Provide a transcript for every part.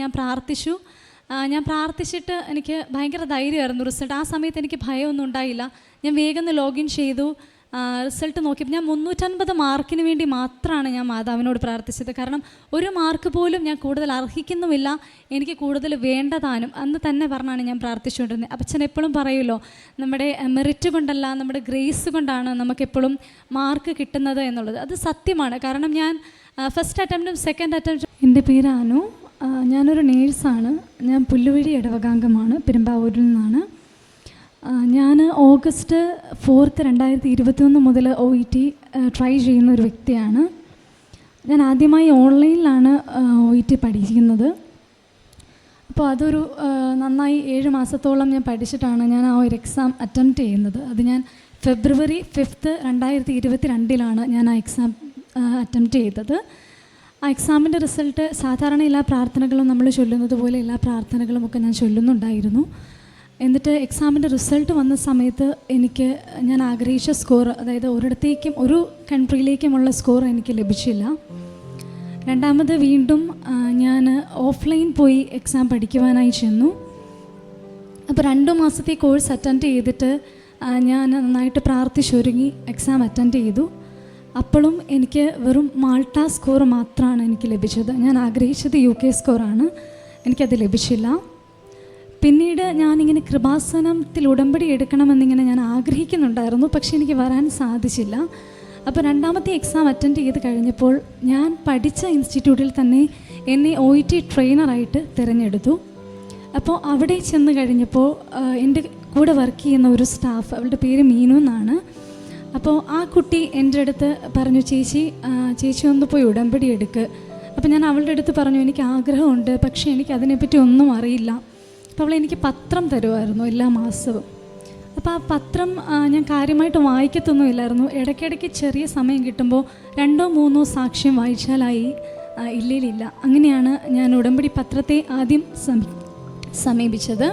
ഞാൻ പ്രാർത്ഥിച്ചു. ഞാൻ പ്രാർത്ഥിച്ചിട്ട് എനിക്ക് ഭയങ്കര ധൈര്യമായിരുന്നു റിസൾട്ട്. ആ സമയത്ത് എനിക്ക് ഭയമൊന്നും ഉണ്ടായില്ല. ഞാൻ വേഗം ലോഗിൻ ചെയ്തു. റിസൾട്ട് നോക്കിയപ്പോൾ ഞാൻ മുന്നൂറ്റൻപത് മാർക്കിന് വേണ്ടി മാത്രമാണ് ഞാൻ മാതാവിനോട് പ്രാർത്ഥിച്ചത്. കാരണം ഒരു മാർക്ക് പോലും ഞാൻ കൂടുതൽ അർഹിക്കുന്നുമില്ല. എനിക്ക് കൂടുതൽ വേണ്ടതാനും അന്ന് തന്നെ പറഞ്ഞാണ് ഞാൻ പ്രാർത്ഥിച്ചുകൊണ്ടിരുന്നത്. അപ്പച്ചൻ എപ്പോഴും പറയുമല്ലോ നമ്മുടെ മെറിറ്റ് കൊണ്ടല്ല നമ്മുടെ ഗ്രേസ് കൊണ്ടാണ് നമുക്കെപ്പോഴും മാർക്ക് കിട്ടുന്നത് എന്നുള്ളത്. അത് സത്യമാണ്. കാരണം ഞാൻ ഫസ്റ്റ് അറ്റംപ്റ്റും സെക്കൻഡ് അറ്റംപ്റ്റും എന്റെ പേര് അനു. ഞാനൊരു നേഴ്സാണ്. ഞാൻ പുല്ലുവഴി ഇടവകാംഗമാണ്. പെരുമ്പാവൂരിൽ നിന്നാണ്. ഞാൻ ഓഗസ്റ്റ് ഫോർത്ത് രണ്ടായിരത്തി ഇരുപത്തിയൊന്ന് മുതൽ ഒ ഇ ടി ട്രൈ ചെയ്യുന്ന ഒരു വ്യക്തിയാണ്. ഞാൻ ആദ്യമായി ഓൺലൈനിലാണ് ഒ ഇ ടി പഠിക്കുന്നത്. അപ്പോൾ അതൊരു നന്നായി ഏഴ് മാസത്തോളം ഞാൻ പഠിച്ചിട്ടാണ് ഞാൻ ആ ഒരു എക്സാം അറ്റംപ്റ്റ് ചെയ്യുന്നത്. അത് ഞാൻ ഫെബ്രുവരി ഫിഫ്ത്ത് രണ്ടായിരത്തി ഇരുപത്തി രണ്ടിലാണ് ഞാൻ ആ എക്സാം അറ്റംപ്റ്റ് ചെയ്തത്. ആ എക്സാമിന്റെ റിസൾട്ട് സാധാരണ എല്ലാ പ്രാർത്ഥനകളും നമ്മൾ ചൊല്ലുന്നത് പോലെ എല്ലാ പ്രാർത്ഥനകളും ഒക്കെ ഞാൻ ചൊല്ലുന്നുണ്ടായിരുന്നു. എന്നിട്ട് എക്സാമിന്റെ റിസൾട്ട് വന്ന സമയത്ത് എനിക്ക് ഞാൻ ആഗ്രഹിച്ച സ്കോർ അതായത് ഒരിടത്തേക്കും ഒരു കൺട്രിയിലേക്കുമുള്ള സ്കോർ എനിക്ക് ലഭിച്ചില്ല. രണ്ടാമത് വീണ്ടും ഞാൻ ഓഫ്ലൈൻ പോയി എക്സാം പഠിക്കുവാനായി ചെന്നു. അപ്പോൾ രണ്ട് മാസത്തെ കോഴ്സ് അറ്റൻഡ് ചെയ്തിട്ട് ഞാൻ നന്നായിട്ട് പ്രാർത്ഥിച്ചൊരുങ്ങി എക്സാം അറ്റൻഡ് ചെയ്തു. അപ്പോഴും എനിക്ക് വെറും മാൾട്ട സ്കോർ മാത്രമാണ് എനിക്ക് ലഭിച്ചത്. ഞാൻ ആഗ്രഹിച്ചത് യു കെ സ്കോറാണ്. എനിക്കത് ലഭിച്ചില്ല. പിന്നീട് ഞാനിങ്ങനെ കൃപാസനത്തിൽ ഉടമ്പടി എടുക്കണമെന്നിങ്ങനെ ഞാൻ ആഗ്രഹിക്കുന്നുണ്ടായിരുന്നു. പക്ഷേ എനിക്ക് വരാൻ സാധിച്ചില്ല. അപ്പോൾ രണ്ടാമത്തെ എക്സാം അറ്റൻഡ് ചെയ്ത് കഴിഞ്ഞപ്പോൾ ഞാൻ പഠിച്ച ഇൻസ്റ്റിറ്റ്യൂട്ടിൽ തന്നെ എന്നെ ഒ ഇ ടി ട്രെയിനറായിട്ട് തിരഞ്ഞെടുത്തു. അപ്പോൾ അവിടെ ചെന്ന് കഴിഞ്ഞപ്പോൾ എന്റെ കൂടെ വർക്ക് ചെയ്യുന്ന ഒരു സ്റ്റാഫ് അവളുടെ പേര് മീനു എന്നാണ്. അപ്പോൾ ആ കുട്ടി എന്റെ അടുത്ത് പറഞ്ഞു ചേച്ചി ചേച്ചി ഒന്ന് പോയി ഉടമ്പടി എടുക്ക്. അപ്പം ഞാൻ അവളുടെ അടുത്ത് പറഞ്ഞു എനിക്ക് ആഗ്രഹമുണ്ട് പക്ഷേ എനിക്ക് അതിനെപ്പറ്റി ഒന്നും അറിയില്ല. അപ്പോൾ അവൾ എനിക്ക് പത്രം തരുമായിരുന്നു എല്ലാ മാസവും. അപ്പോൾ ആ പത്രം ഞാൻ കാര്യമായിട്ട് വായിക്കത്തൊന്നുമില്ലായിരുന്നു. ഇടയ്ക്കിടയ്ക്ക് ചെറിയ സമയം കിട്ടുമ്പോൾ രണ്ടോ മൂന്നോ സാക്ഷ്യം വായിച്ചാലായി ഇല്ലയിലില്ല അങ്ങനെയാണ് ഞാൻ ഉടമ്പടി പത്രത്തെ ആദ്യം സമീ സമീപിച്ചത്.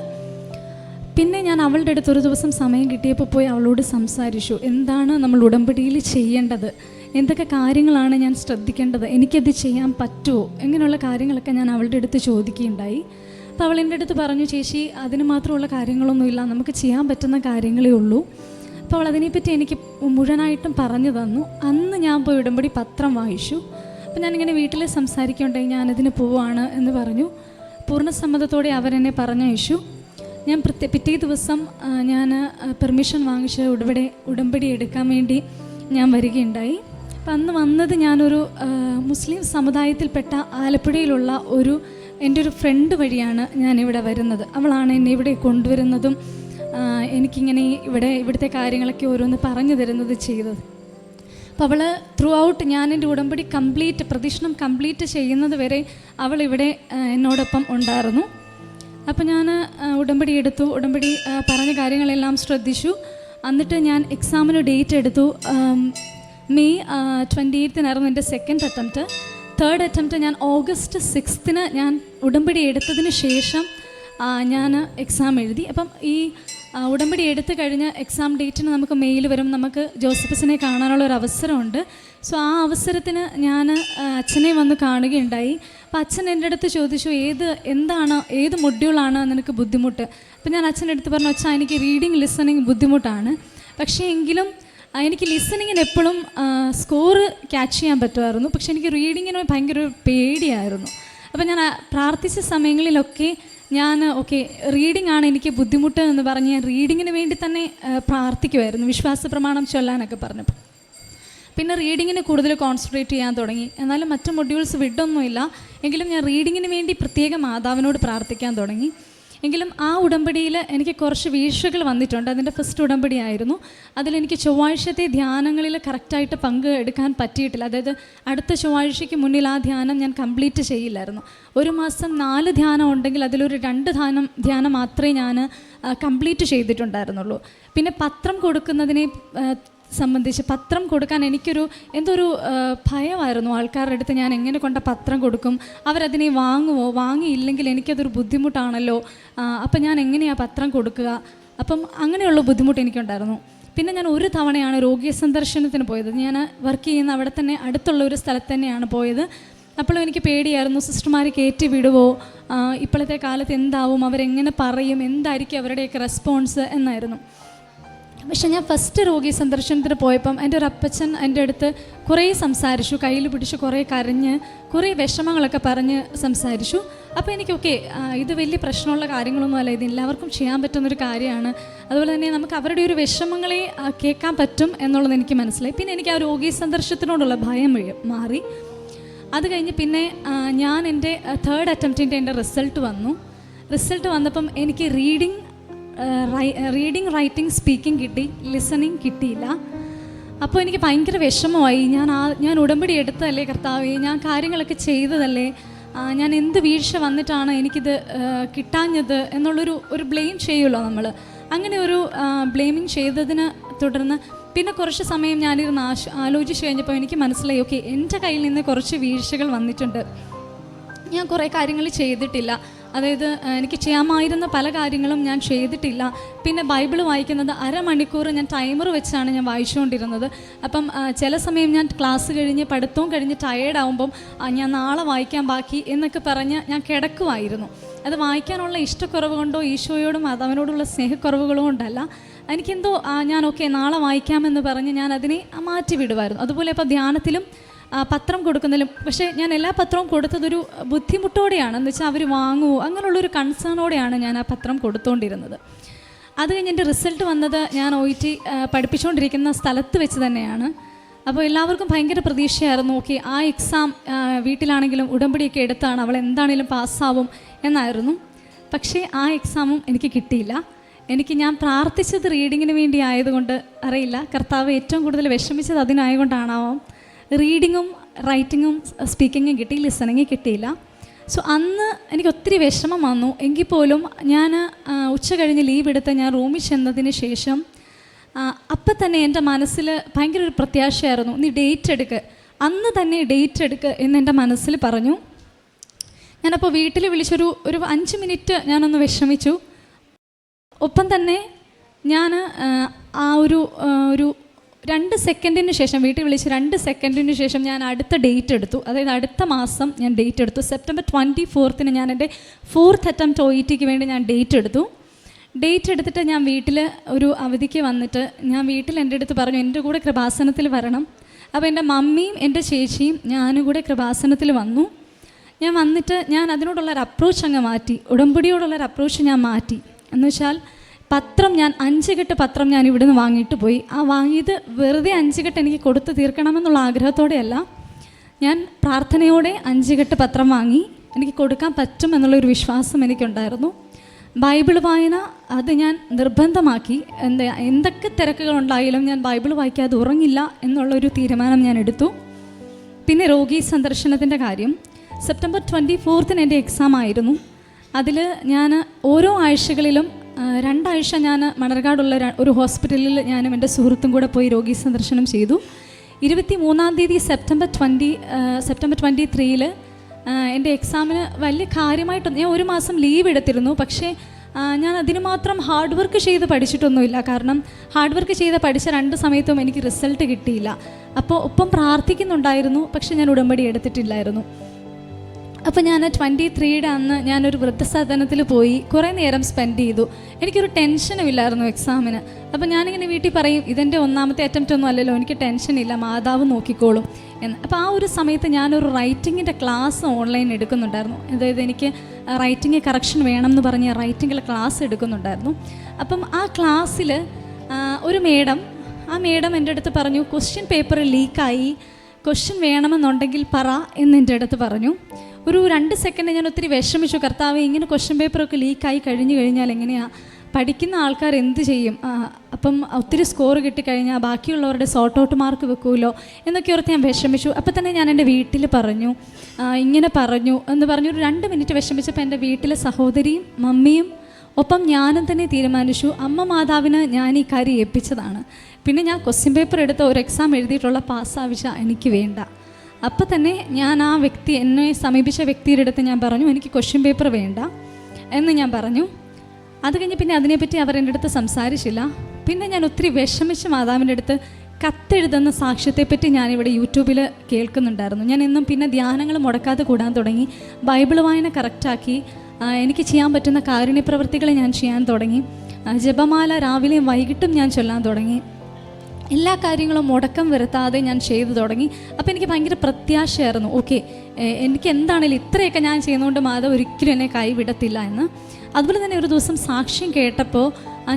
പിന്നെ ഞാൻ അവളുടെ അടുത്ത് ഒരു ദിവസം സമയം കിട്ടിയപ്പോൾ പോയി അവളോട് സംസാരിച്ചു. എന്താണ് നമ്മൾ ഉടമ്പടിയിൽ ചെയ്യേണ്ടത്? എന്തൊക്കെ കാര്യങ്ങളാണ് ഞാൻ ശ്രദ്ധിക്കേണ്ടത്? എനിക്കത് ചെയ്യാൻ പറ്റുമോ? ഇങ്ങനെയുള്ള കാര്യങ്ങളൊക്കെ ഞാൻ അവളുടെ അടുത്ത് ചോദിക്കുകയുണ്ടായി. അപ്പോൾ അവൾ എന്റെ അടുത്ത് പറഞ്ഞു ചേച്ചി അതിന് മാത്രമുള്ള കാര്യങ്ങളൊന്നുമില്ല നമുക്ക് ചെയ്യാൻ പറ്റുന്ന കാര്യങ്ങളേ ഉള്ളൂ. അപ്പോൾ അവൾ അതിനെപ്പറ്റി എനിക്ക് മുഴുവനായിട്ടും പറഞ്ഞു തന്നു. അന്ന് ഞാൻ പോയി ഉടമ്പടി പത്രം വായിച്ചു. അപ്പോൾ ഞാനിങ്ങനെ വീട്ടിൽ സംസാരിക്കുകയുണ്ടെങ്കിൽ ഞാനതിന് പോവാണ് എന്ന് പറഞ്ഞു. പൂർണസമ്മതത്തോടെ അവരെന്നെ പറഞ്ഞയച്ചു. ഞാൻ പ്രത്യേക പിറ്റേ ദിവസം ഞാൻ പെർമിഷൻ വാങ്ങിച്ച് ഉടമ്പടി ഉടമ്പടി എടുക്കാൻ വേണ്ടി ഞാൻ വരികയുണ്ടായി. അപ്പം അന്ന് വന്നത് ഞാനൊരു മുസ്ലിം സമുദായത്തിൽപ്പെട്ട ആലപ്പുഴയിലുള്ള ഒരു എന്റെ ഒരു ഫ്രണ്ട് വഴിയാണ് ഞാൻ ഇവിടെ വരുന്നത്. അവളാണ് എന്നെ ഇവിടെ കൊണ്ടുവരുന്നതും എനിക്കിങ്ങനെ ഇവിടെ ഇവിടുത്തെ കാര്യങ്ങളൊക്കെ ഓരോന്ന് പറഞ്ഞു തരുന്നത് ചെയ്തത്. അപ്പോൾ അവൾ ത്രൂ ഔട്ട് ഞാൻ എന്റെ ഉടമ്പടി കംപ്ലീറ്റ് പ്രദക്ഷിണം കംപ്ലീറ്റ് ചെയ്യുന്നത് വരെ അവൾ ഇവിടെ എന്നോടൊപ്പം ഉണ്ടായിരുന്നു. അപ്പോൾ ഞാൻ ഉടമ്പടി എടുത്തു. ഉടമ്പടി പറഞ്ഞ കാര്യങ്ങളെല്ലാം ശ്രദ്ധിച്ചു. എന്നിട്ട് ഞാൻ എക്സാമിന് ഡേറ്റ് എടുത്തു. മെയ് ട്വന്റി എയ്ത്തിനായിരുന്നു എന്റെ സെക്കൻഡ് അറ്റംപ്റ്റ് തേർഡ് അറ്റംപ്റ്റ് ഞാൻ ഓഗസ്റ്റ് സിക്സ്ത്തിന് ഞാൻ ഉടമ്പടി എടുത്തതിന് ശേഷം ഞാൻ എക്സാം എഴുതി. അപ്പം ഈ ഉടമ്പടി എടുത്തു കഴിഞ്ഞ എക്സാം ഡേറ്റിന് നമുക്ക് മെയിൽ വരും. നമുക്ക് ജോസഫസിനെ കാണാനുള്ള ഒരു അവസരമുണ്ട്. സോ ആ അവസരത്തിന് ഞാൻ അച്ഛനെ വന്ന് കാണുകയുണ്ടായി. അപ്പം അച്ഛൻ എന്റെ അടുത്ത് ചോദിച്ചു ഏത് എന്താണ് ഏത് മൊഡ്യൂളാണ് നിനക്ക് ബുദ്ധിമുട്ട്? അപ്പം ഞാൻ അച്ഛന്റെ അടുത്ത് പറഞ്ഞു അച്ഛാ എനിക്ക് റീഡിങ് ലിസണിങ് ബുദ്ധിമുട്ടാണ്. പക്ഷേ എങ്കിലും എനിക്ക് ലിസണിങ്ങിന് എപ്പോഴും സ്കോറ് ക്യാച്ച് ചെയ്യാൻ പറ്റുമായിരുന്നു. പക്ഷേ എനിക്ക് റീഡിങ്ങിന് ഭയങ്കര പേടിയായിരുന്നു. അപ്പം ഞാൻ പ്രാർത്ഥിച്ച സമയങ്ങളിലൊക്കെ ഞാൻ ഓക്കെ റീഡിംഗ് ആണ് എനിക്ക് ബുദ്ധിമുട്ട് എന്ന് പറഞ്ഞ് ഞാൻ റീഡിങ്ങിന് വേണ്ടി തന്നെ പ്രാർത്ഥിക്കുമായിരുന്നു വിശ്വാസ പ്രമാണം ചൊല്ലാനൊക്കെ പറഞ്ഞപ്പോൾ. പിന്നെ റീഡിങ്ങിന് കൂടുതൽ കോൺസെൻട്രേറ്റ് ചെയ്യാൻ തുടങ്ങി. എന്നാലും മറ്റു മൊഡ്യൂൾസ് വിടൊന്നുമില്ല എങ്കിലും ഞാൻ റീഡിങ്ങിന് വേണ്ടി പ്രത്യേകം മാതാവിനോട് പ്രാർത്ഥിക്കാൻ തുടങ്ങി. എങ്കിലും ആ ഉടമ്പടിയിൽ എനിക്ക് കുറച്ച് വീഴ്ചകൾ വന്നിട്ടുണ്ട്. അതിന്റെ ഫസ്റ്റ് ഉടമ്പടി ആയിരുന്നു. അതിലെനിക്ക് ചൊവ്വാഴ്ചത്തെ ധ്യാനങ്ങളിൽ കറക്റ്റായിട്ട് പങ്ക് എടുക്കാൻ പറ്റിയിട്ടില്ല. അതായത് അടുത്ത ചൊവ്വാഴ്ചയ്ക്ക് മുന്നിൽ ആ ധ്യാനം ഞാൻ കംപ്ലീറ്റ് ചെയ്യില്ലായിരുന്നു. ഒരു മാസം നാല് ധ്യാനം ഉണ്ടെങ്കിൽ അതിലൊരു രണ്ട് ധ്യാനം ധ്യാനം മാത്രമേ ഞാൻ കംപ്ലീറ്റ് ചെയ്തിട്ടുണ്ടായിരുന്നുള്ളൂ. പിന്നെ പത്രം കൊടുക്കുന്നതിനെ സംബന്ധിച്ച് പത്രം കൊടുക്കാൻ എനിക്കൊരു എന്തൊരു ഭയമായിരുന്നു. ആൾക്കാരുടെ അടുത്ത് ഞാൻ എങ്ങനെ കൊണ്ട പത്രം കൊടുക്കും? അവരതിനെ വാങ്ങുമോ വാങ്ങിയില്ലെങ്കിൽ എനിക്കതൊരു ബുദ്ധിമുട്ടാണല്ലോ. അപ്പം ഞാൻ എങ്ങനെയാണ് പത്രം കൊടുക്കുക? അപ്പം അങ്ങനെയുള്ള ബുദ്ധിമുട്ട് എനിക്കുണ്ടായിരുന്നു. പിന്നെ ഞാൻ ഒരു തവണയാണ് രോഗിയ സന്ദർശനത്തിന് പോയത്. ഞാൻ വർക്ക് ചെയ്യുന്ന അവിടെ തന്നെ അടുത്തുള്ള ഒരു സ്ഥലത്ത് തന്നെയാണ് പോയത്. അപ്പോഴും എനിക്ക് പേടിയായിരുന്നു സിസ്റ്റർമാർ കയറ്റി വിടുവോ? ഇപ്പോഴത്തെ കാലത്ത് എന്താവും? അവരെങ്ങനെ പറയും? എന്തായിരിക്കും അവരുടെയൊക്കെ റെസ്പോൺസ്? എന്നായിരുന്നു. പക്ഷെ ഞാൻ ഫസ്റ്റ് രോഗി സന്ദർശനത്തിന് പോയപ്പം എന്റെ ഒരു അപ്പച്ചൻ എന്റെ അടുത്ത് കുറേ സംസാരിച്ചു കയ്യിൽ പിടിച്ച് കുറേ കരഞ്ഞ് കുറേ വിഷമങ്ങളൊക്കെ പറഞ്ഞ് സംസാരിച്ചു. അപ്പോൾ എനിക്ക് ഓക്കെ ഇത് വലിയ പ്രശ്നമുള്ള കാര്യങ്ങളൊന്നും അല്ല ഇത് എല്ലാവർക്കും ചെയ്യാൻ പറ്റുന്നൊരു കാര്യമാണ്. അതുപോലെ തന്നെ നമുക്ക് അവരുടെ ഒരു വിഷമങ്ങളെ കേൾക്കാൻ പറ്റും എന്നുള്ളത് എനിക്ക് മനസ്സിലായി. പിന്നെ എനിക്ക് ആ രോഗി സന്ദർശനത്തിനോടുള്ള ഭയം മാറി. അത് കഴിഞ്ഞ് പിന്നെ ഞാൻ എന്റെ തേർഡ് അറ്റംപ്റ്റിന്റെ എന്റെ റിസൾട്ട് വന്നു. റിസൾട്ട് വന്നപ്പം എനിക്ക് റീഡിങ് റീഡിങ് റൈറ്റിംഗ് സ്പീക്കിംഗ് കിട്ടി ലിസണിങ് കിട്ടിയില്ല. അപ്പോൾ എനിക്ക് ഭയങ്കര വിഷമമായി. ഞാൻ ആ ഞാൻ ഉടമ്പടി എടുത്തതല്ലേ കർത്താവേ? ഞാൻ കാര്യങ്ങളൊക്കെ ചെയ്തതല്ലേ? ഞാൻ എന്ത് വീഴ്ച വന്നിട്ടാണ് എനിക്കിത് കിട്ടാഞ്ഞത് എന്നുള്ളൊരു ഒരു ബ്ലെയിം ചെയ്യുമല്ലോ നമ്മൾ അങ്ങനെ ഒരു ബ്ലെയിമിങ് ചെയ്തതിന് തുടർന്ന് പിന്നെ കുറച്ച് സമയം ഞാനിരുന്ന് ആശ ആലോചിച്ച് കഴിഞ്ഞപ്പോൾ എനിക്ക് മനസ്സിലായി ഓക്കെ എന്റെ കയ്യിൽ നിന്ന് കുറച്ച് വീഴ്ചകൾ വന്നിട്ടുണ്ട്. ഞാൻ കുറേ കാര്യങ്ങൾ ചെയ്തിട്ടില്ല. അതായത് എനിക്ക് ചെയ്യാമായിരുന്ന പല കാര്യങ്ങളും ഞാൻ ചെയ്തിട്ടില്ല. പിന്നെ ബൈബിൾ വായിക്കുന്നത് അരമണിക്കൂർ ഞാൻ ടൈമർ വെച്ചാണ് ഞാൻ വായിച്ചുകൊണ്ടിരുന്നത്. അപ്പം ചില സമയം ഞാൻ ക്ലാസ് കഴിഞ്ഞ് പഠിത്തവും കഴിഞ്ഞ് ടയേർഡാവുമ്പം ഞാൻ നാളെ വായിക്കാൻ ബാക്കി എന്നൊക്കെ പറഞ്ഞ് ഞാൻ കിടക്കുമായിരുന്നു അത് വായിക്കാനുള്ള ഇഷ്ടക്കുറവ് കൊണ്ടോ ഈശോയോടും മാതാവിനോടുള്ള സ്നേഹക്കുറവുകളോ കൊണ്ടല്ല. എനിക്കെന്തോ ഞാൻ ഓക്കെ നാളെ വായിക്കാമെന്ന് പറഞ്ഞ് ഞാൻ അതിനെ മാറ്റി വിടുമായിരുന്നു അതുപോലെ ഇപ്പോൾ ധ്യാനത്തിലും പത്രം കൊടുക്കുന്നതിലും പക്ഷേ ഞാൻ എല്ലാ പത്രവും കൊടുത്തതൊരു ബുദ്ധിമുട്ടോടെയാണ്. എന്ന് വെച്ചാൽ അവർ വാങ്ങുമോ അങ്ങനെയുള്ളൊരു കൺസേണോടെയാണ് ഞാൻ ആ പത്രം കൊടുത്തുകൊണ്ടിരുന്നത് അത് കഴിഞ്ഞ് എന്റെ റിസൾട്ട് വന്നത് ഞാൻ ഒ ടി പഠിപ്പിച്ചുകൊണ്ടിരിക്കുന്ന സ്ഥലത്ത് വെച്ച് തന്നെയാണ്. അപ്പോൾ എല്ലാവർക്കും ഭയങ്കര പ്രതീക്ഷയായിരുന്നു ഓക്കെ ആ എക്സാം വീട്ടിലാണെങ്കിലും ഉടമ്പടിയൊക്കെ എടുത്താണ് അവൾ എന്താണെങ്കിലും പാസ്സാവും എന്നായിരുന്നു. പക്ഷേ ആ എക്സാമും എനിക്ക് കിട്ടിയില്ല. എനിക്ക് ഞാൻ പ്രാർത്ഥിച്ചത് റീഡിങ്ങിന് വേണ്ടി ആയതുകൊണ്ട് അറിയില്ല. കർത്താവ് ഏറ്റവും കൂടുതൽ വിഷമിച്ചത് അതിനായതുകൊണ്ടാണാവാം? റീഡിങ്ങും റൈറ്റിങ്ങും സ്പീക്കിങ്ങും കിട്ടി ലിസണിങ്ങും കിട്ടിയില്ല. സോ അന്ന് എനിക്ക് ഒത്തിരി വിഷമം വന്നു. എങ്കിൽ പോലും ഞാൻ ഉച്ച കഴിഞ്ഞ് ലീവ് എടുത്ത് ഞാൻ റൂമിൽ ചെന്നതിന് ശേഷം അപ്പം തന്നെ എന്റെ മനസ്സിൽ ഭയങ്കര ഒരു പ്രത്യാശയായിരുന്നു. നീ ഡേറ്റ് എടുക്ക്. അന്ന് തന്നെ ഡേറ്റ് എടുക്ക് എന്ന് എന്റെ മനസ്സിൽ പറഞ്ഞു. ഞാനപ്പോൾ വീട്ടിൽ വിളിച്ചൊരു ഒരു അഞ്ച് മിനിറ്റ് ഞാനൊന്ന് വിഷമിച്ചു. ഒപ്പം തന്നെ ഞാൻ ആ ഒരു ഒരു രണ്ട് സെക്കൻഡിന് ശേഷം വീട്ടിൽ വിളിച്ച് രണ്ട് സെക്കൻഡിന് ശേഷം ഞാൻ അടുത്ത ഡേറ്റ് എടുത്തു. അതായത് അടുത്ത മാസം ഞാൻ ഡേറ്റ് എടുത്തു. സെപ്റ്റംബർ ട്വന്റി ഫോർത്തിന് ഞാൻ എന്റെ ഫോർത്ത് അറ്റംപ്റ്റ് ഒ ഇ ടിക്ക് വേണ്ടി ഞാൻ ഡേറ്റ് എടുത്തു. ഡേറ്റ് എടുത്തിട്ട് ഞാൻ വീട്ടിൽ ഒരു അവധിക്ക് വന്നിട്ട് ഞാൻ വീട്ടിൽ എന്റെ അടുത്ത് പറഞ്ഞു എന്റെ കൂടെ കൃപാസനത്തിൽ വരണം. അപ്പോൾ എന്റെ മമ്മിയും എന്റെ ചേച്ചിയും ഞാനും കൂടെ കൃപാസനത്തിൽ വന്നു. ഞാൻ വന്നിട്ട് ഞാൻ അതിനോടുള്ളൊരു അപ്രോച്ച് അങ്ങ് മാറ്റി. ഉടമ്പടിയോടുള്ളൊരു അപ്രോച്ച് ഞാൻ മാറ്റി. എന്ന് വെച്ചാൽ പത്രം ഞാൻ അഞ്ച് കെട്ട് പത്രം ഞാൻ ഇവിടുന്ന് വാങ്ങിയിട്ട് പോയി. ആ വാങ്ങിയത് വെറുതെ അഞ്ച് കെട്ട് എനിക്ക് കൊടുത്തു തീർക്കണമെന്നുള്ള ആഗ്രഹത്തോടെയല്ല. ഞാൻ പ്രാർത്ഥനയോടെ അഞ്ച് കെട്ട് പത്രം വാങ്ങി. എനിക്ക് കൊടുക്കാൻ പറ്റും എന്നുള്ളൊരു വിശ്വാസം എനിക്കുണ്ടായിരുന്നു. ബൈബിൾ വായന അത് ഞാൻ നിർബന്ധമാക്കി. എന്താ എന്തൊക്കെ തിരക്കുകളുണ്ടായാലും ഞാൻ ബൈബിൾ വായിക്കാതെ ഉറങ്ങില്ല എന്നുള്ളൊരു തീരുമാനം ഞാൻ എടുത്തു. പിന്നെ രോഗി സന്ദർശനത്തിന്റെ കാര്യം. സെപ്റ്റംബർ ട്വന്റി ഫോർത്തിന് എന്റെ എക്സാം ആയിരുന്നു അതിൽ ഞാൻ ഓരോ ആഴ്ചകളിലും രണ്ടാഴ്ച ഞാൻ മണർകാടുള്ള ഒരു ഹോസ്പിറ്റലിൽ ഞാനും എന്റെ സുഹൃത്തും കൂടെ പോയി രോഗി സന്ദർശനം ചെയ്തു. ഇരുപത്തി മൂന്നാം തീയതി സെപ്റ്റംബർ ട്വന്റി സെപ്റ്റംബർ ട്വന്റി ത്രീയിൽ എന്റെ എക്സാമിന് വലിയ കാര്യമായിട്ട് ഞാൻ ഒരു മാസം ലീവ് എടുത്തിരുന്നു. പക്ഷേ ഞാൻ അതിന് മാത്രം ഹാർഡ് വർക്ക് ചെയ്ത് പഠിച്ചിട്ടൊന്നുമില്ല. കാരണം ഹാർഡ് വർക്ക് ചെയ്ത് പഠിച്ച രണ്ട് സമയത്തും എനിക്ക് റിസൾട്ട് കിട്ടിയില്ല. അപ്പോൾ ഒപ്പം പ്രാർത്ഥിക്കുന്നുണ്ടായിരുന്നു. പക്ഷേ ഞാൻ ഉടമ്പടി എടുത്തിട്ടില്ലായിരുന്നു. അപ്പോൾ ഞാൻ ട്വന്റി ത്രീയുടെ അന്ന് ഞാനൊരു വൃദ്ധസദനത്തിൽ പോയി കുറേ നേരം സ്പെൻഡ് ചെയ്തു. എനിക്കൊരു ടെൻഷനും ഇല്ലായിരുന്നു എക്സാമിന് അപ്പോൾ ഞാനിങ്ങനെ വീട്ടിൽ പറയും ഇതെന്റെ ഒന്നാമത്തെ അറ്റംപ്റ്റ് ഒന്നും അല്ലല്ലോ എനിക്ക് ടെൻഷനില്ല മാതാവ് നോക്കിക്കോളും. എന്ന്. അപ്പോൾ ആ ഒരു സമയത്ത് ഞാനൊരു റൈറ്റിങ്ങിന്റെ ക്ലാസ് ഓൺലൈൻ എടുക്കുന്നുണ്ടായിരുന്നു. അതായത് എനിക്ക് റൈറ്റിംഗ് കറക്ഷൻ വേണം എന്ന് പറഞ്ഞ് റൈറ്റിങ്ങിൽ ക്ലാസ് എടുക്കുന്നുണ്ടായിരുന്നു. അപ്പം ആ ക്ലാസ്സിൽ ഒരു മേഡം ആ മേഡം എന്റെ അടുത്ത് പറഞ്ഞു ക്വസ്റ്റ്യൻ പേപ്പർ ലീക്കായി ക്വസ്റ്റ്യൻ വേണമെന്നുണ്ടെങ്കിൽ പറ എന്ന് എന്റെ അടുത്ത് പറഞ്ഞു. ഒരു രണ്ട് സെക്കൻഡ് ഞാൻ ഒത്തിരി വിഷമിച്ചു. കർത്താവ് ഇങ്ങനെ ക്വസ്റ്റ്യൻ പേപ്പറൊക്കെ ലീക്കായി കഴിഞ്ഞു കഴിഞ്ഞാൽ എങ്ങനെയാണ് പഠിക്കുന്ന ആൾക്കാർ എന്ത് ചെയ്യും? അപ്പം ഒത്തിരി സ്കോർ കിട്ടിക്കഴിഞ്ഞാൽ ബാക്കിയുള്ളവരുടെ സോർട്ട് ഔട്ട് മാർക്ക് വെക്കുമല്ലോ എന്നൊക്കെ ഓർത്ത് ഞാൻ വിഷമിച്ചു. അപ്പം തന്നെ ഞാൻ എന്റെ വീട്ടിൽ പറഞ്ഞു ഇങ്ങനെ പറഞ്ഞു എന്ന് പറഞ്ഞു. ഒരു രണ്ട് മിനിറ്റ് വിഷമിച്ചപ്പോൾ എന്റെ വീട്ടിലെ സഹോദരിയും മമ്മിയും ഒപ്പം ഞാനും തന്നെ തീരുമാനിച്ചു. അമ്മ മാതാവിന് ഞാൻ ഈ കാര്യം ഏൽപ്പിച്ചതാണ്. പിന്നെ ഞാൻ ക്വസ്റ്റ്യൻ പേപ്പർ എടുത്ത് ഒരു എക്സാം എഴുതിയിട്ടുള്ള പാസ്സാവിച്ച എനിക്ക് വേണ്ട. അപ്പം തന്നെ ഞാൻ ആ വ്യക്തി എന്നെ സമീപിച്ച വ്യക്തിയുടെ അടുത്ത് ഞാൻ പറഞ്ഞു എനിക്ക് ക്വസ്റ്റ്യൻ പേപ്പർ വേണ്ട എന്ന് ഞാൻ പറഞ്ഞു. അത് കഴിഞ്ഞ് പിന്നെ അതിനെപ്പറ്റി അവർ എന്റെ അടുത്ത് സംസാരിച്ചില്ല. പിന്നെ ഞാൻ ഒത്തിരി വിഷമിച്ച് മാതാവിന്റെ അടുത്ത് കത്തെഴുതുന്ന സാക്ഷ്യത്തെപ്പറ്റി ഞാനിവിടെ യൂട്യൂബിൽ കേൾക്കുന്നുണ്ടായിരുന്നു. ഞാൻ എന്നും പിന്നെ ധ്യാനങ്ങൾ മുടക്കാതെ കൂടാൻ തുടങ്ങി ബൈബിൾ വായന കറക്റ്റാക്കി എനിക്ക് ചെയ്യാൻ പറ്റുന്ന കാരുണ്യ പ്രവൃത്തികൾ ഞാൻ ചെയ്യാൻ തുടങ്ങി ജപമാല രാവിലെയും വൈകിട്ടും ഞാൻ ചൊല്ലാൻ തുടങ്ങി. എല്ലാ കാര്യങ്ങളും മുടക്കം വരുത്താതെ ഞാൻ ചെയ്തു തുടങ്ങി. അപ്പോൾ എനിക്ക് ഭയങ്കര പ്രത്യാശയായിരുന്നു. ഓക്കെ എനിക്ക് എന്താണേലും ഇത്രയൊക്കെ ഞാൻ ചെയ്യുന്നതുകൊണ്ട് മാധവ് ഒരിക്കലും എന്നെ കൈവിടത്തില്ല എന്ന്. അതുപോലെ തന്നെ ഒരു ദിവസം സാക്ഷ്യം കേട്ടപ്പോൾ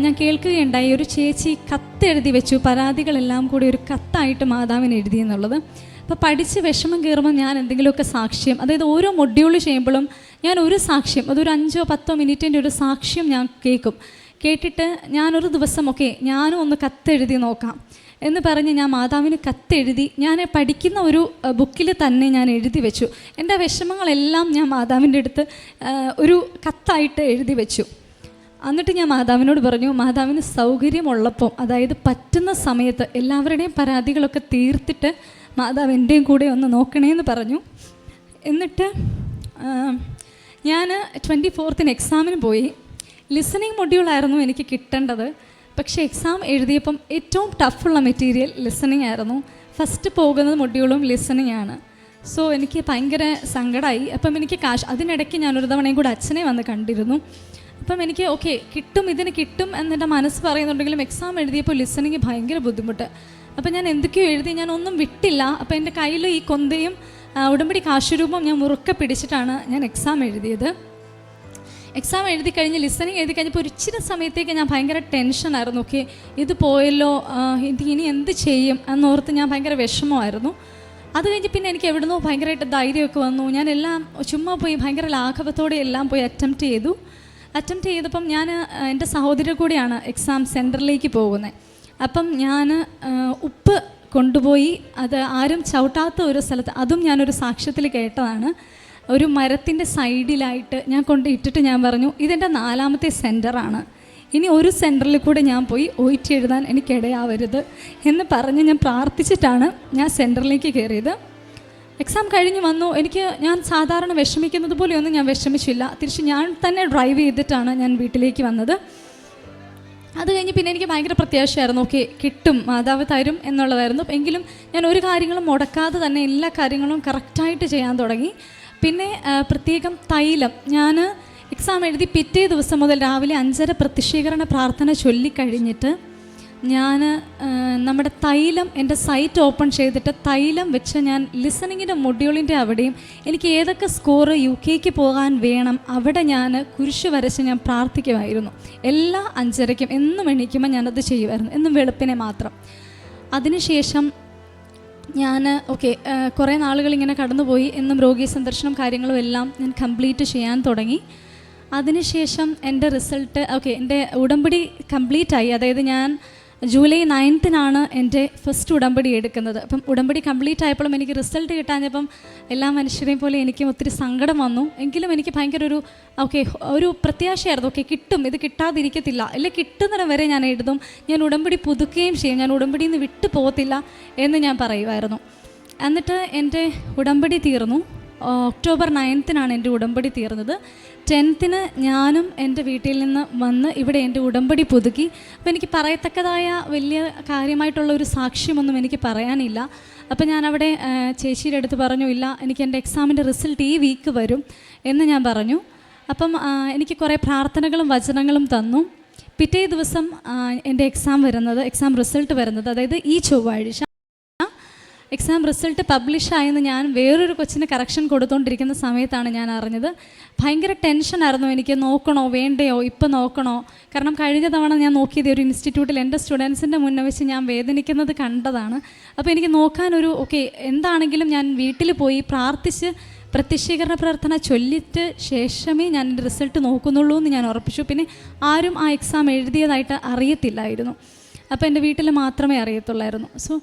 ഞാൻ കേൾക്കുകയുണ്ടായി ഒരു ചേച്ചി കത്തെഴുതി വെച്ചു. പരാതികളെല്ലാം കൂടി ഒരു കത്തായിട്ട് മാതാവിന് എഴുതി എന്നുള്ളത്. അപ്പോൾ പഠിച്ച് വിഷമം കയറുമ്പോൾ ഞാൻ എന്തെങ്കിലുമൊക്കെ സാക്ഷ്യം അതായത് ഓരോ മൊഡ്യൂൾ ചെയ്യുമ്പോഴും ഞാൻ ഒരു സാക്ഷ്യം അതൊരു അഞ്ചോ പത്തോ മിനിറ്റിന്റെ ഒരു സാക്ഷ്യം ഞാൻ കേൾക്കും. കേട്ടിട്ട് ഞാനൊരു ദിവസം ഒക്കെ ഞാനും ഒന്ന് കത്തെഴുതി നോക്കാം. എന്ന് പറഞ്ഞ് ഞാൻ മാതാവിന് കത്തെഴുതി ഞാൻ പഠിക്കുന്ന ഒരു ബുക്കിൽ തന്നെ ഞാൻ എഴുതി വെച്ചു. എന്റെ വിഷമങ്ങളെല്ലാം ഞാൻ മാതാവിന്റെ അടുത്ത് ഒരു കത്തായിട്ട് എഴുതി വെച്ചു. എന്നിട്ട് ഞാൻ മാതാവിനോട് പറഞ്ഞു മാതാവിന് സൗകര്യമുള്ളപ്പം അതായത് പറ്റുന്ന സമയത്ത് എല്ലാവരുടെയും പരാതികളൊക്കെ തീർത്തിട്ട് മാതാവ് എന്റെയും കൂടെ ഒന്ന് നോക്കണേന്ന് പറഞ്ഞു. എന്നിട്ട് ഞാൻ ട്വന്റി ഫോർത്തിന് എക്സാമിന് പോയി. ലിസണിങ് മൊഡ്യൂളായിരുന്നു എനിക്ക് കിട്ടേണ്ടത്. പക്ഷേ എക്സാം എഴുതിയപ്പം ഏറ്റവും ടഫുള്ള മെറ്റീരിയൽ ലിസണിങ് ആയിരുന്നു. ഫസ്റ്റ് പോകുന്നത് മൊഡ്യൂളും ലിസണിങ് ആണ്. സോ എനിക്ക് ഭയങ്കര സങ്കടമായി അപ്പം എനിക്ക് കാശ് അതിനിടയ്ക്ക് ഞാനൊരു തവണയും കൂടെ അച്ഛനെ വന്ന് കണ്ടിരുന്നു. അപ്പം എനിക്ക് ഓക്കെ കിട്ടും ഇതിന് കിട്ടും എന്നെന്റെ മനസ്സ് പറയുന്നുണ്ടെങ്കിലും എക്സാം എഴുതിയപ്പോൾ ലിസണിങ് ഭയങ്കര ബുദ്ധിമുട്ട്. അപ്പം ഞാൻ എന്തൊക്കെയോ എഴുതി ഞാൻ ഒന്നും വിട്ടില്ല. അപ്പം എന്റെ കയ്യിൽ ഈ കൊന്തയും ഉടമ്പടി കാശുരൂപം ഞാൻ മുറുക്കെ പിടിച്ചിട്ടാണ് ഞാൻ എക്സാം എഴുതിയത്. എക്സാം എഴുതി കഴിഞ്ഞ് ലിസണിങ് എഴുതി കഴിഞ്ഞപ്പോൾ ഒരു ഇച്ചിരി സമയത്തേക്ക് ഞാൻ ഭയങ്കര ടെൻഷനായിരുന്നു ഓക്കെ ഇത് പോയല്ലോ ഇത് ഇനി എന്ത് ചെയ്യും എന്നോർത്ത് ഞാൻ ഭയങ്കര വിഷമമായിരുന്നു. അത് കഴിഞ്ഞ് പിന്നെ എനിക്ക് എവിടുന്നോ ഭയങ്കരമായിട്ട് ധൈര്യമൊക്കെ വന്നു. ഞാൻ എല്ലാം ചുമ്മാ പോയി ഭയങ്കര ലാഘവത്തോടെ എല്ലാം പോയി അറ്റംപ്റ്റ് ചെയ്തു. അറ്റംപ്റ്റ് ചെയ്തപ്പം ഞാൻ എന്റെ സഹോദരി കൂടെയാണ് എക്സാം സെന്ററിലേക്ക് പോകുന്നത് അപ്പം ഞാൻ ഉപ്പ് കൊണ്ടുപോയി അത് ആരും ചവിട്ടാത്ത ഒരു സ്ഥലത്ത് അതും ഞാനൊരു സാക്ഷ്യത്തിൽ കേട്ടതാണ്. ഒരു മരത്തിന്റെ സൈഡിലായിട്ട് ഞാൻ കൊണ്ട് ഇട്ടിട്ട് ഞാൻ പറഞ്ഞു ഇതെന്റെ നാലാമത്തെ സെന്ററാണ്. ഇനി ഒരു സെന്ററിൽ കൂടെ ഞാൻ പോയി ഒയിറ്റ് എഴുതാൻ എനിക്കിടയാവരുത് എന്ന് പറഞ്ഞ് ഞാൻ പ്രാർത്ഥിച്ചിട്ടാണ് ഞാൻ സെന്ററിലേക്ക് കയറിയത്. എക്സാം കഴിഞ്ഞ് വന്നു. എനിക്ക് ഞാൻ സാധാരണ വിഷമിക്കുന്നത് പോലെയൊന്നും ഞാൻ വിഷമിച്ചില്ല. തിരിച്ച് ഞാൻ തന്നെ ഡ്രൈവ് ചെയ്തിട്ടാണ് ഞാൻ വീട്ടിലേക്ക് വന്നത്. അത് കഴിഞ്ഞ് പിന്നെ എനിക്ക് ഭയങ്കര പ്രത്യാശയായിരുന്നു. ഓക്കെ കിട്ടും മാതാവ് തരും എന്നുള്ളതായിരുന്നു. എങ്കിലും ഞാൻ ഒരു കാര്യങ്ങളും മുടക്കാതെ തന്നെ എല്ലാ കാര്യങ്ങളും കറക്റ്റായിട്ട് ചെയ്യാൻ തുടങ്ങി. പിന്നെ പ്രത്യേകം തൈലം. ഞാൻ എക്സാം എഴുതി പിറ്റേ ദിവസം മുതൽ രാവിലെ അഞ്ചര പ്രത്യക്ഷീകരണ പ്രാർത്ഥന ചൊല്ലിക്കഴിഞ്ഞിട്ട് ഞാൻ നമ്മുടെ തൈലം എന്റെ സൈറ്റ് ഓപ്പൺ ചെയ്തിട്ട് തൈലം വെച്ച് ഞാൻ ലിസണിങ്ങിന്റെ മൊഡ്യൂളിന്റെ അവിടെയും എനിക്ക് ഏതൊക്കെ സ്കോറ് യു കെക്ക് പോകാൻ വേണം അവിടെ ഞാൻ കുരിശ് വരച്ച് ഞാൻ പ്രാർത്ഥിക്കുമായിരുന്നു. എല്ലാ അഞ്ചരയ്ക്കും എന്നും എണീക്കുമ്പോൾ ഞാനത് ചെയ്യുമായിരുന്നു. എന്നും വെളുപ്പിനെ മാത്രം. അതിനുശേഷം ഞാൻ ഓക്കെ കുറേ നാളുകൾ ഇങ്ങനെ കടന്നുപോയി. എന്നും രോഗി സന്ദർശനം കാര്യങ്ങളും എല്ലാം ഞാൻ കംപ്ലീറ്റ് ചെയ്യാൻ തുടങ്ങി. അതിനുശേഷം എന്റെ റിസൾട്ട് ഓക്കെ എന്റെ ഉടമ്പടി കംപ്ലീറ്റ് ആയി അതായത് ഞാൻ ജൂലൈ നയൻത്തിനാണ് എന്റെ ഫസ്റ്റ് ഉടമ്പടി എടുക്കുന്നത്. അപ്പം ഉടമ്പടി കംപ്ലീറ്റ് ആയപ്പോഴും എനിക്ക് റിസൾട്ട് കിട്ടാഞ്ഞപ്പം എല്ലാ മനുഷ്യരെയും പോലെ എനിക്കും ഒത്തിരി സങ്കടം വന്നു. എങ്കിലും എനിക്ക് ഭയങ്കര ഒരു ഓക്കെ ഒരു പ്രത്യാശയായിരുന്നു. ഓക്കെ കിട്ടും. ഇത് കിട്ടാതിരിക്കത്തില്ല. അല്ലെ കിട്ടുന്നിടം വരെ ഞാൻ എഴുതും. ഞാൻ ഉടമ്പടി പുതുക്കുകയും ചെയ്യും. ഞാൻ ഉടമ്പടിയിൽ നിന്ന് വിട്ടു പോകത്തില്ല എന്ന് ഞാൻ പറയുമായിരുന്നു. എന്നിട്ട് എന്റെ ഉടമ്പടി തീർന്നു. ഒക്ടോബർ നയൻത്തിനാണ് എന്റെ ഉടമ്പടി തീർന്നത്. ടെൻത്തിന് ഞാനും എന്റെ വീട്ടിൽ നിന്ന് വന്ന് ഇവിടെ എന്റെ ഉടമ്പടി പുതുക്കി. അപ്പോൾ എനിക്ക് പറയത്തക്കതായ വലിയ കാര്യമായിട്ടുള്ള ഒരു സാക്ഷ്യമൊന്നും എനിക്ക് പറയാനില്ല. അപ്പോൾ ഞാൻ അവിടെ ചേച്ചിയുടെ അടുത്ത് പറഞ്ഞു ഇല്ല എനിക്ക് എന്റെ എക്സാമിന്റെ റിസൾട്ട് ഈ വീക്ക് വരും എന്ന് ഞാൻ പറഞ്ഞു. അപ്പം എനിക്ക് കുറേ പ്രാർത്ഥനകളും വചനങ്ങളും തന്നു. പിറ്റേ ദിവസം എന്റെ എക്സാം വരുന്നത് എക്സാം റിസൾട്ട് വരുന്നത് അതായത് ഈ ചൊവ്വാഴ്ച എക്സാം റിസൾട്ട് പബ്ലിഷ് ആയെന്ന് ഞാൻ വേറൊരു കൊച്ചിന് കറക്ഷൻ കൊടുത്തുകൊണ്ടിരിക്കുന്ന സമയത്താണ് ഞാൻ അറിഞ്ഞത്. ഭയങ്കര ടെൻഷനായിരുന്നു എനിക്ക്. നോക്കണോ വേണ്ടയോ ഇപ്പം നോക്കണോ? കാരണം കഴിഞ്ഞ തവണ ഞാൻ നോക്കിയത് ഒരു ഇൻസ്റ്റിറ്റ്യൂട്ടിൽ എന്റെ സ്റ്റുഡൻസിന്റെ മുന്നേ വെച്ച് ഞാൻ വേദനിക്കുന്നത് കണ്ടതാണ്. അപ്പോൾ എനിക്ക് നോക്കാനൊരു ഓക്കെ എന്താണെങ്കിലും ഞാൻ വീട്ടിൽ പോയി പ്രാർത്ഥിച്ച് പ്രത്യക്ഷീകരണ പ്രാർത്ഥന ചൊല്ലിട്ട് ശേഷമേ ഞാൻ എന്റെ റിസൾട്ട് നോക്കുന്നുള്ളൂ എന്ന് ഞാൻ ഉറപ്പിച്ചു. പിന്നെ ആരും ആ എക്സാം എഴുതിയതായിട്ട് അറിയത്തില്ലായിരുന്നു. അപ്പോൾ എന്റെ വീട്ടിൽ മാത്രമേ അറിയത്തുള്ളായിരുന്നു. സോ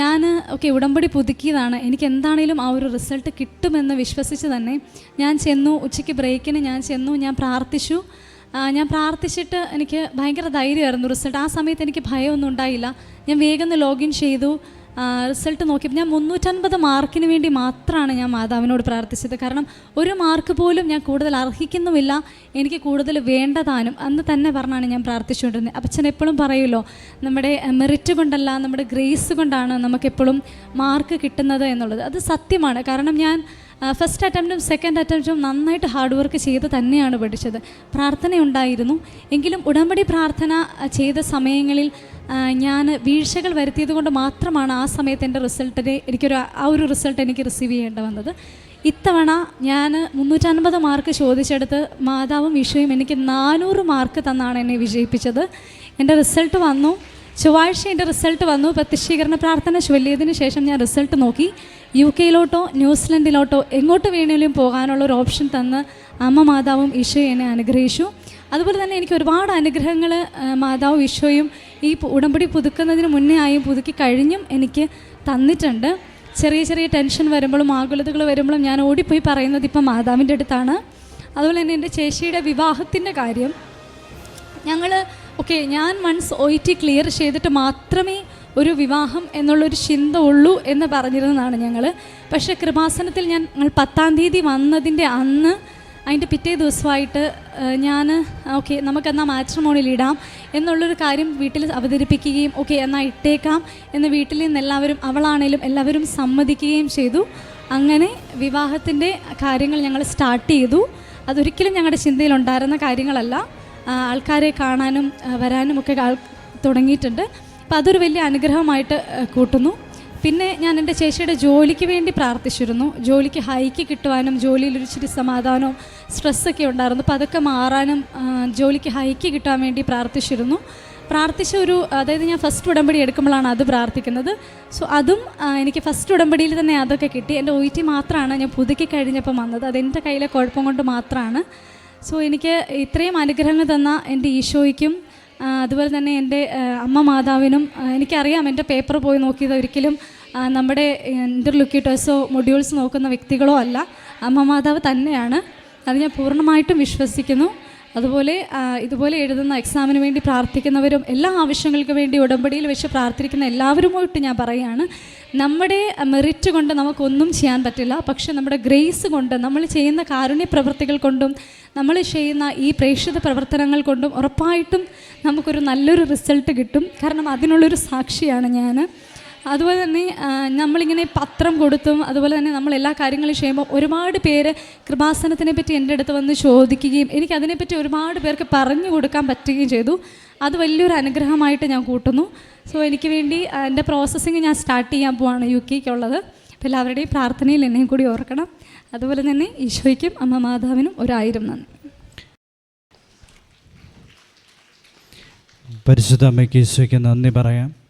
ഞാൻ ഓക്കെ ഉടമ്പടി പുതുക്കിയതാണ്. എനിക്ക് എന്താണേലും ആ ഒരു റിസൾട്ട് കിട്ടുമെന്ന് വിശ്വസിച്ച് തന്നെ ഞാൻ ചെന്നു ഉച്ചയ്ക്ക് ബ്രേക്കിന് ഞാൻ ചെന്നു ഞാൻ പ്രാർത്ഥിച്ചു. ഞാൻ പ്രാർത്ഥിച്ചിട്ട് എനിക്ക് ഭയങ്കര ധൈര്യമായിരുന്നു റിസൾട്ട്. ആ സമയത്ത് എനിക്ക് ഭയമൊന്നും ഉണ്ടായില്ല. ഞാൻ വേഗം ലോഗിൻ ചെയ്തു. റിസൾട്ട് നോക്കിയപ്പോൾ ഞാൻ മുന്നൂറ്റൻപത് മാർക്കിന് വേണ്ടി മാത്രമാണ് ഞാൻ മാതാവിനോട് പ്രാർത്ഥിച്ചത്. കാരണം ഒരു മാർക്ക് പോലും ഞാൻ കൂടുതൽ അർഹിക്കുന്നുമില്ല. എനിക്ക് കൂടുതൽ വേണ്ടതാനും അന്ന് തന്നെ പറഞ്ഞാണ് ഞാൻ പ്രാർത്ഥിച്ചുകൊണ്ടിരുന്നത്. അപ്പച്ചൻ എപ്പോഴും പറയുമല്ലോ നമ്മുടെ മെറിറ്റ് കൊണ്ടല്ല നമ്മുടെ ഗ്രേസ് കൊണ്ടാണ് നമുക്കെപ്പോഴും മാർക്ക് കിട്ടുന്നത് എന്നുള്ളത്. അത് സത്യമാണ്. കാരണം ഞാൻ ഫസ്റ്റ് അറ്റംപ്റ്റും സെക്കൻഡ് അറ്റംപ്റ്റും നന്നായിട്ട് ഹാർഡ് വർക്ക് ചെയ്ത് തന്നെയാണ് പഠിച്ചത്. പ്രാർത്ഥനയുണ്ടായിരുന്നു. എങ്കിലും ഉടമ്പടി പ്രാർത്ഥന ചെയ്ത സമയങ്ങളിൽ ഞാൻ വീഴ്ചകൾ വരുത്തിയത് കൊണ്ട് മാത്രമാണ് ആ സമയത്ത് എന്റെ റിസൾട്ടിനെ എനിക്കൊരു ആ ഒരു റിസൾട്ട് എനിക്ക് റിസീവ് ചെയ്യേണ്ട വന്നത്. ഇത്തവണ ഞാൻ മുന്നൂറ്റൻപത് മാർക്ക് ചോദിച്ചെടുത്ത് മാതാവും വിഷുവും എനിക്ക് നാനൂറ് മാർക്ക് തന്നാണ് എന്നെ വിജയിപ്പിച്ചത്. എന്റെ റിസൾട്ട് വന്നു. ചൊവ്വാഴ്ച എന്റെ റിസൾട്ട് വന്നു. പ്രത്യക്ഷീകരണ പ്രാർത്ഥന ചൊല്ലിയതിന് ശേഷം ഞാൻ റിസൾട്ട് നോക്കി. യു കെയിലോട്ടോ ന്യൂസിലൻഡിലോട്ടോ എങ്ങോട്ട് വേണമെങ്കിലും പോകാനുള്ള ഒരു ഓപ്ഷൻ തന്ന് അമ്മ മാതാവും ഈശോയും എന്നെ അനുഗ്രഹിച്ചു. അതുപോലെ തന്നെ എനിക്ക് ഒരുപാട് അനുഗ്രഹങ്ങൾ മാതാവും ഈശോയും ഈ ഉടമ്പടി പുതുക്കുന്നതിന് മുന്നേ ആയും പുതുക്കി കഴിഞ്ഞും എനിക്ക് തന്നിട്ടുണ്ട്. ചെറിയ ചെറിയ ടെൻഷൻ വരുമ്പോഴും ആകുലതകൾ വരുമ്പോഴും ഞാൻ ഓടിപ്പോയി പറയുന്നത് ഇപ്പം മാതാവിന്റെ അടുത്താണ്. അതുപോലെ തന്നെ എന്റെ ചേച്ചിയുടെ വിവാഹത്തിന്റെ കാര്യം. ഞങ്ങൾ ഓക്കെ ഞാൻ വൺസ് ഒ ടി ക്ലിയർ ചെയ്തിട്ട് മാത്രമേ ഒരു വിവാഹം എന്നുള്ളൊരു ചിന്ത ഉള്ളൂ എന്ന് പറഞ്ഞിരുന്നതാണ് ഞങ്ങൾ പക്ഷേ കൃപാസനത്തിൽ ഞാൻ ഞങ്ങൾ പത്താം തീയതി വന്നതിന്റെ അന്ന് അതിന്റെ പിറ്റേ ദിവസമായിട്ട് ഞാൻ ഓക്കെ നമുക്കെന്നാൽ മാട്രിമോണിയിൽ ഇടാം എന്നുള്ളൊരു കാര്യം വീട്ടിൽ അവതരിപ്പിക്കുകയും ഓക്കെ എന്നാൽ ഇട്ടേക്കാം എന്ന് വീട്ടിൽ നിന്ന് എല്ലാവരും അവളാണേലും എല്ലാവരും സമ്മതിക്കുകയും ചെയ്തു. അങ്ങനെ വിവാഹത്തിന്റെ കാര്യങ്ങൾ ഞങ്ങൾ സ്റ്റാർട്ട് ചെയ്തു. അതൊരിക്കലും ഞങ്ങളുടെ ചിന്തയിൽ ഉണ്ടായിരുന്ന കാര്യങ്ങളല്ല. ആൾക്കാരെ കാണാനും വരാനും ഒക്കെ തുടങ്ങിയിട്ടുണ്ട്. അപ്പോൾ അതൊരു വലിയ അനുഗ്രഹമായിട്ട് കൂട്ടുന്നു. പിന്നെ ഞാൻ എന്റെ ചേച്ചിയുടെ ജോലിക്ക് വേണ്ടി പ്രാർത്ഥിച്ചിരുന്നു. ജോലിക്ക് ഹൈക്ക് കിട്ടുവാനും ജോലിയിൽ ഒരിച്ചിരി സമാധാനവും സ്ട്രെസ്സൊക്കെ ഉണ്ടായിരുന്നു. അപ്പോൾ അതൊക്കെ മാറാനും ജോലിക്ക് ഹൈക്ക് കിട്ടാൻ വേണ്ടി പ്രാർത്ഥിച്ചിരുന്നു. പ്രാർത്ഥിച്ച ഒരു അതായത് ഞാൻ ഫസ്റ്റ് ഉടമ്പടി എടുക്കുമ്പോഴാണ് അത് പ്രാർത്ഥിക്കുന്നത്. സോ അതും എനിക്ക് ഫസ്റ്റ് ഉടമ്പടിയിൽ തന്നെ അതൊക്കെ കിട്ടി. എന്റെ ഒ ടി മാത്രമാണ് ഞാൻ പുതുക്കി കഴിഞ്ഞപ്പം വന്നത്. അതെന്റെ കയ്യിലെ കുഴപ്പം കൊണ്ട് മാത്രമാണ്. സോ എനിക്ക് ഇത്രയും അനുഗ്രഹങ്ങൾ തന്ന എന്റെ ഈശോയ്ക്കും അതുപോലെ തന്നെ എന്റെ അമ്മ മാതാവിനും എനിക്കറിയാം എന്റെ പേപ്പർ പോയി നോക്കിയത് ഒരിക്കലും നമ്മുടെ ഇന്റർലുക്യൂട്ടേഴ്സോ മൊഡ്യൂൾസ് നോക്കുന്ന വ്യക്തികളോ അല്ല. അമ്മ മാതാവ് തന്നെയാണ്. അത് ഞാൻ പൂർണമായിട്ടും വിശ്വസിക്കുന്നു. അതുപോലെ ഇതുപോലെ എഴുതുന്ന എക്സാമിന് വേണ്ടി പ്രാർത്ഥിക്കുന്നവരും എല്ലാ ആവശ്യങ്ങൾക്ക് വേണ്ടി ഉടമ്പടിയിൽ വെച്ച് പ്രാർത്ഥിക്കുന്ന എല്ലാവരുമായിട്ട് ഞാൻ പറയുകയാണ്. നമ്മുടെ മെറിറ്റ് കൊണ്ട് നമുക്കൊന്നും ചെയ്യാൻ പറ്റില്ല. പക്ഷെ നമ്മുടെ ഗ്രേസ് കൊണ്ട് നമ്മൾ ചെയ്യുന്ന കാരുണ്യ പ്രവൃത്തികൾ കൊണ്ടും നമ്മൾ ചെയ്യുന്ന ഈ പ്രേക്ഷിത പ്രവർത്തനങ്ങൾ കൊണ്ടും ഉറപ്പായിട്ടും നമുക്കൊരു നല്ലൊരു റിസൾട്ട് കിട്ടും. കാരണം അതിനുള്ളൊരു സാക്ഷിയാണ് ഞാൻ അതുപോലെ തന്നെ നമ്മളിങ്ങനെ പത്രം കൊടുത്തും അതുപോലെ തന്നെ നമ്മൾ എല്ലാ കാര്യങ്ങളും ചെയ്യുമ്പോൾ ഒരുപാട് പേര് കൃപാസനത്തിനെ പറ്റി എന്റെ അടുത്ത് വന്ന് ചോദിക്കുകയും എനിക്ക് അതിനെപ്പറ്റി ഒരുപാട് പേർക്ക് പറഞ്ഞു കൊടുക്കാൻ പറ്റുകയും ചെയ്തു. അത് വലിയൊരു അനുഗ്രഹമായിട്ട് ഞാൻ കൂട്ടുന്നു. സോ എനിക്ക് വേണ്ടി എന്റെ പ്രോസസ്സിങ് ഞാൻ സ്റ്റാർട്ട് ചെയ്യാൻ പോവാണ് യു കെക്കുള്ളത്. അപ്പോൾ എല്ലാവരുടെയും പ്രാർത്ഥനയിൽ എന്നെയും കൂടി ഓർക്കണം. അതുപോലെ തന്നെ ഈശോയ്ക്കും അമ്മ മാതാവിനും ഒരായിരം നന്ദി. പരിശുദ്ധ അമ്മയ്ക്ക് ഈശോയ്ക്ക് നന്ദി പറയാം.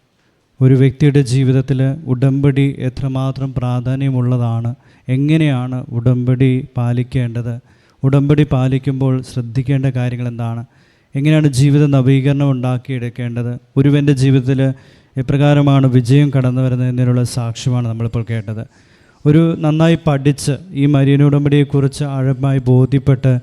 ഒരു വ്യക്തിയുടെ ജീവിതത്തിൽ ഉടമ്പടി എത്രമാത്രം പ്രാധാന്യമുള്ളതാണ് എങ്ങനെയാണ് ഉടമ്പടി പാലിക്കേണ്ടത്? ഉടമ്പടി പാലിക്കുമ്പോൾ ശ്രദ്ധിക്കേണ്ട കാര്യങ്ങൾ എന്താണ്? എങ്ങനെയാണ് ജീവിത നവീകരണം ഉണ്ടാക്കിയെടുക്കേണ്ടത്? ഒരുവന്റെ ജീവിതത്തിൽ എപ്രകാരമാണ് വിജയം കടന്നു വരുന്നത് എന്നതിനുള്ള സാക്ഷ്യമാണ് നമ്മളിപ്പോൾ കേട്ടത്. ഒരു നന്നായി പഠിച്ച് ഈ മരിയൻ ഉടമ്പടിയെക്കുറിച്ച് ആഴമായി ബോധ്യപ്പെട്ട്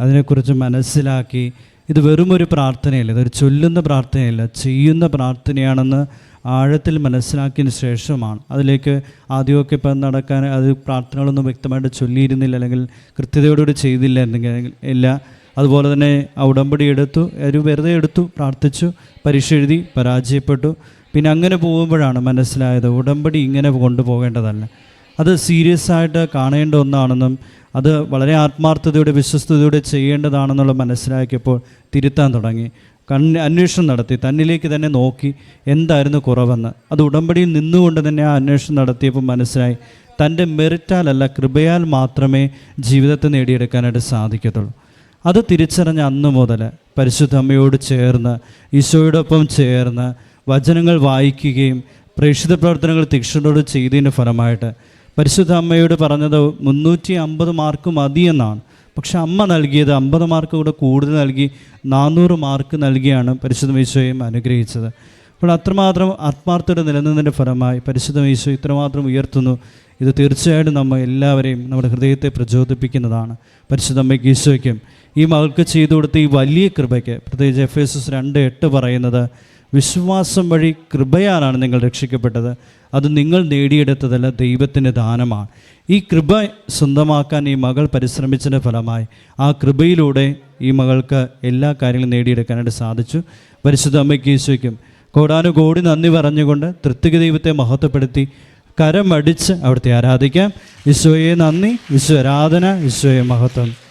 അതിനെക്കുറിച്ച് മനസ്സിലാക്കി ഇത് വെറുമൊരു പ്രാർത്ഥനയല്ല ഇതൊരു ചൊല്ലുന്ന പ്രാർത്ഥനയല്ല ചെയ്യുന്ന പ്രാർത്ഥനയാണെന്ന് ആഴത്തിൽ മനസ്സിലാക്കിയതിന് ശേഷമാണ്. അതിലേക്ക് ആദ്യമൊക്കെ ഇപ്പം നടക്കാൻ അത് പ്രാർത്ഥനകളൊന്നും വ്യക്തമായിട്ട് ചൊല്ലിയിരുന്നില്ല അല്ലെങ്കിൽ കൃത്യതയോടുകൂടി ചെയ്തില്ല എന്തെങ്കിലും ഇല്ല. അതുപോലെ തന്നെ ആ ഉടമ്പടി എടുത്തു ഒരു വെറുതെ എടുത്തു പ്രാർത്ഥിച്ചു പരീക്ഷ എഴുതി പരാജയപ്പെട്ടു. പിന്നെ അങ്ങനെ പോകുമ്പോഴാണ് മനസ്സിലായത് ഉടമ്പടി ഇങ്ങനെ കൊണ്ടുപോകേണ്ടതല്ല. അത് സീരിയസ് ആയിട്ട് കാണേണ്ട ഒന്നാണെന്നും അത് വളരെ ആത്മാർത്ഥതയോടെ വിശ്വസ്തയോടെ ചെയ്യേണ്ടതാണെന്നുള്ള മനസ്സിലാക്കിയപ്പോൾ തിരുത്താൻ തുടങ്ങി. കണ്ണ് അന്വേഷണം നടത്തി തന്നിലേക്ക് തന്നെ നോക്കി എന്തായിരുന്നു കുറവെന്ന്. അത് ഉടമ്പടിയിൽ നിന്നുകൊണ്ട് തന്നെ ആ അന്വേഷണം നടത്തിയപ്പോൾ മനസ്സിലായി തന്റെ മെറിറ്റാലല്ല കൃപയാൽ മാത്രമേ ജീവിതത്തെ നേടിയെടുക്കാനായിട്ട് സാധിക്കത്തുള്ളൂ. അത് തിരിച്ചറിഞ്ഞ അന്ന് മുതൽ പരിശുദ്ധ അമ്മയോട് ചേർന്ന് ഈശോയോടൊപ്പം ചേർന്ന് വചനങ്ങൾ വായിക്കുകയും പ്രേക്ഷിത പ്രവർത്തനങ്ങൾ തീക്ഷണോട് ചെയ്തതിന്റെ ഫലമായിട്ട് പരിശുദ്ധ അമ്മയോട് പറഞ്ഞത് മുന്നൂറ്റി അമ്പത് മാർക്ക് മതിയെന്നാണ്. പക്ഷെ അമ്മ നൽകിയത് അമ്പത് മാർക്ക് കൂടെ കൂടുതൽ നൽകി നാനൂറ് മാർക്ക് നൽകിയാണ് പരിശുദ്ധ ഈശോയും അനുഗ്രഹിച്ചത്. അപ്പോൾ അത്രമാത്രം ആത്മാർത്ഥയുടെ നിലനിന്നതിന്റെ ഫലമായി പരിശുദ്ധ ഈശോ ഇത്രമാത്രം ഉയർത്തുന്നു. ഇത് തീർച്ചയായിട്ടും നമ്മൾ എല്ലാവരെയും നമ്മുടെ ഹൃദയത്തെ പ്രചോദിപ്പിക്കുന്നതാണ്. പരിശുദ്ധ അമ്മയ്ക്ക് ഈശോയ്ക്കും ഈ മകൾക്ക് ചെയ്തു കൊടുത്ത ഈ വലിയ കൃപയ്ക്ക് പ്രത്യേകിച്ച് എഫ് എസ് എസ് രണ്ട് എട്ട് പറയുന്നത് വിശ്വാസം വഴി കൃപയാലാണ് നിങ്ങൾ രക്ഷിക്കപ്പെട്ടത്. അത് നിങ്ങൾ നേടിയെടുത്തതല്ല ദൈവത്തിന്റെ ദാനമാണ്. ഈ കൃപ സ്വന്തമാക്കാൻ ഈ മകൾ പരിശ്രമിച്ചതിന്റെ ഫലമായി ആ കൃപയിലൂടെ ഈ മകൾക്ക് എല്ലാ കാര്യങ്ങളും നേടിയെടുക്കാനായിട്ട് സാധിച്ചു. പരിശുദ്ധ അമ്മയ്ക്ക് ഈശോയ്ക്കും കോടാനുകോടി നന്ദി പറഞ്ഞുകൊണ്ട് തൃത്വിക ദൈവത്തെ മഹത്വപ്പെടുത്തി കരമടിച്ച് അവിടുത്തെ ആരാധിക്കാം. ഈശോയെ നന്ദി ഈശോ ആരാധന ഈശോയെ മഹത്വം.